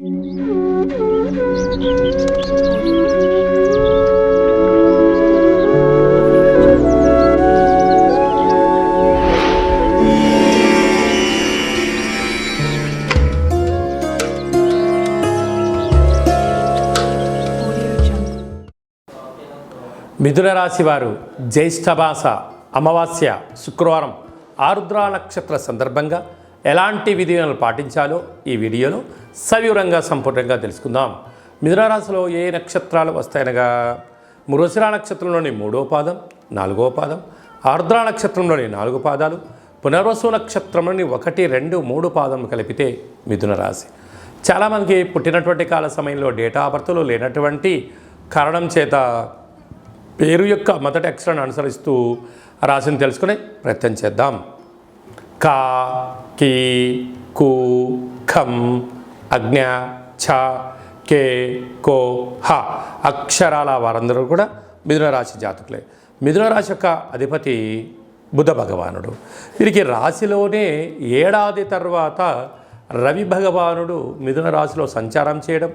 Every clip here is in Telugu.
మిథున రాశి వారు జ్యేష్ఠమాస అమావాస్య శుక్రవారం ఆరుద్ర నక్షత్ర సందర్భంగా ఎలాంటి విధానాలు పాటించాలో ఈ వీడియోలో సవివరంగా సంపూర్ణంగా తెలుసుకుందాం. మిథున రాశిలో ఏ నక్షత్రాలు వస్తాయనగా? మృగశిర నక్షత్రంలోని మూడో పాదం నాలుగో పాదం ఆర్ద్ర నక్షత్రంలోని నాలుగు పాదాలు పునర్వసు నక్షత్రంలోని ఒకటి రెండు మూడు పాదం కలిపితే మిథున రాశి. చాలామందికి పుట్టినటువంటి కాల సమయంలో డేటా బర్త్లో లేనటువంటి కారణం చేత పేరు యొక్క మొదటి అక్షరాన్ని అనుసరిస్తూ రాశిని తెలుసుకునే ప్రయత్నం చేద్దాం. కా కీ కు ఖం అజ్ఞ ఛ కే కో హ అక్షరాల వారందరూ కూడా మిథున రాశి జాతకులే. మిథున రాశి యొక్క అధిపతి బుధ భగవానుడు. వీరికి రాశిలోనే ఏడాది తర్వాత రవి భగవానుడు మిథున రాశిలో సంచారం చేయడం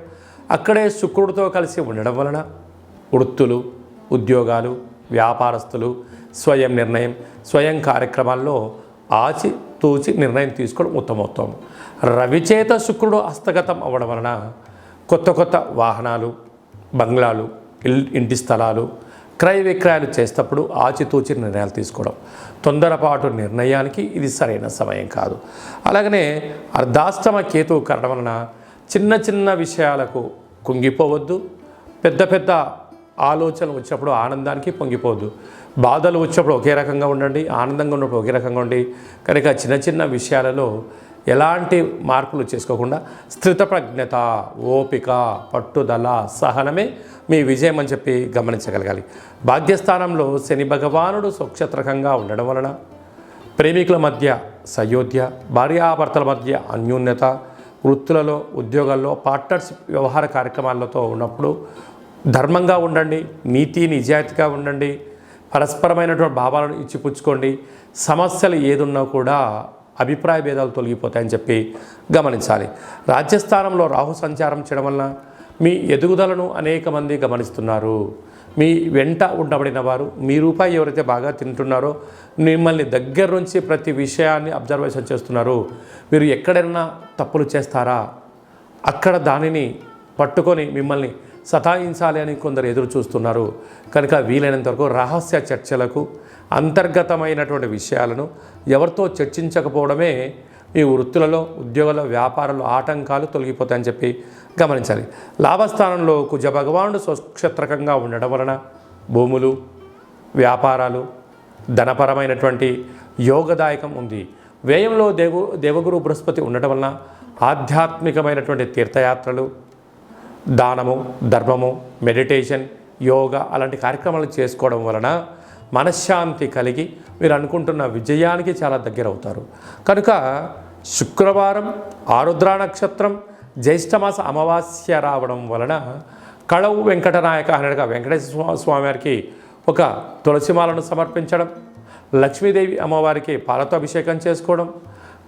అక్కడే శుక్రుడితో కలిసి ఉండడం వలన వృత్తులు ఉద్యోగాలు వ్యాపారస్తులు స్వయం నిర్ణయం స్వయం కార్యక్రమాల్లో ఆచి తూచి నిర్ణయం తీసుకోవడం ఉత్తమోత్తమం. రవిచేత శుక్రుడు హస్తగతం అవ్వడం వలన కొత్త కొత్త వాహనాలు బంగ్లాలు ఇల్- ఇంటి స్థలాలు క్రయ విక్రయాలు చేసేటప్పుడు ఆచితూచి నిర్ణయాలు తీసుకోవడం. తొందరపాటు నిర్ణయానికి ఇది సరైన సమయం కాదు. అలాగనే అర్ధాష్టమ కేతువు కారణం వలన చిన్న చిన్న విషయాలకు కుంగిపోవద్దు. పెద్ద పెద్ద ఆలోచనలు వచ్చినప్పుడు ఆనందానికి పొంగిపోదు. బాధలు వచ్చినప్పుడు ఒకే రకంగా ఉండండి ఆనందంగా ఉన్నప్పుడు ఒకే రకంగా ఉండి కనుక చిన్న చిన్న విషయాలలో ఎలాంటి మార్పులు చేసుకోకుండా స్థితప్రజ్ఞత ఓపిక పట్టుదల సహనమే మీ విజయం అని చెప్పి గమనించగలగాలి. భాగ్యస్థానంలో శని భగవానుడు స్వక్షత్రకంగా ఉండడం వలన ప్రేమికుల మధ్య సయోధ్య భార్యాభర్తల మధ్య అన్యోన్యత వృత్తులలో ఉద్యోగాల్లో పార్ట్నర్షిప్ వ్యవహార కార్యక్రమాలతో ఉన్నప్పుడు ధర్మంగా ఉండండి నీతి నిజాయితీగా ఉండండి పరస్పరమైనటువంటి భావాలను ఇచ్చిపుచ్చుకోండి సమస్యలు ఏదున్నా కూడా అభిప్రాయ భేదాలు తొలగిపోతాయని చెప్పి గమనించాలి. రాజ్యస్థానంలో రాహు సంచారం చేయడం వలన మీ ఎదుగుదలను అనేక మంది గమనిస్తున్నారు. మీ వెంట ఉండబడిన వారు మీ రూపాయి ఎవరైతే బాగా తింటున్నారో మిమ్మల్ని దగ్గర నుంచి ప్రతి విషయాన్ని అబ్జర్వేషన్ చేస్తున్నారు. మీరు ఎక్కడైనా తప్పులు చేస్తారా? అక్కడ దానిని పట్టుకొని మిమ్మల్ని సతాయించాలి అని కొందరు ఎదురు చూస్తున్నారు. కనుక వీలైనంత వరకు రహస్య చర్చలకు అంతర్గతమైనటువంటి విషయాలను ఎవరితో చర్చించకపోవడమే మీ వృత్తులలో ఉద్యోగాల వ్యాపారంలో ఆటంకాలు తొలగిపోతాయని చెప్పి గమనించాలి. లాభస్థానంలో కుజ భగవానుడు స్వక్షత్రకంగా ఉండడం వలన భూములు వ్యాపారాలు ధనపరమైనటువంటి యోగదాయకం ఉంది. వ్యయంలో దేవు దేవగురు బృహస్పతి ఉండటం వలన ఆధ్యాత్మికమైనటువంటి తీర్థయాత్రలు దానము ధర్మము మెడిటేషన్ యోగా అలాంటి కార్యక్రమాలు చేసుకోవడం వలన మనశ్శాంతి కలిగి మీరు అనుకుంటున్న విజయానికి చాలా దగ్గర అవుతారు కనుక శుక్రవారం ఆరుద్ర నక్షత్రం జ్యేష్ఠమాస అమావాస్య రావడం వలన కళవు వెంకటనాయక అనగా వెంకటేశ్వర స్వామి స్వామివారికి ఒక తులసిమాలను సమర్పించడం లక్ష్మీదేవి అమ్మవారికి పాలతో అభిషేకం చేసుకోవడం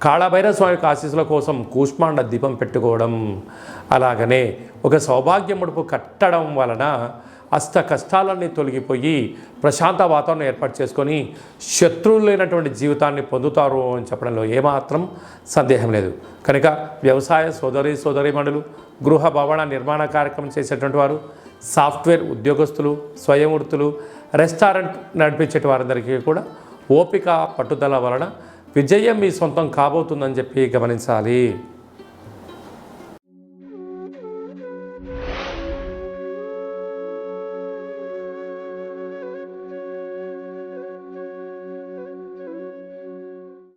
కాళభైరవ స్వామి ఆశీస్సుల కోసం కూష్మాండ దీపం పెట్టుకోవడం అలాగనే ఒక సౌభాగ్య ముడుపు కట్టడం వలన అష్ట కష్టాలన్నీ తొలగిపోయి ప్రశాంత వాతావరణం ఏర్పాటు చేసుకొని శత్రువులు లేనటువంటి జీవితాన్ని పొందుతారు అని చెప్పడంలో ఏమాత్రం సందేహం లేదు. కనుక వ్యవసాయ సోదరి సోదరిమణులు గృహ భవన నిర్మాణ కార్యక్రమం చేసేటువంటి వారు సాఫ్ట్వేర్ ఉద్యోగస్తులు స్వయం వృత్తులు రెస్టారెంట్ నడిపించే వారందరికీ కూడా ఓపిక పట్టుదల వలన విజయం మీ సొంతం కాబోతుందని చెప్పి గమనించాలి.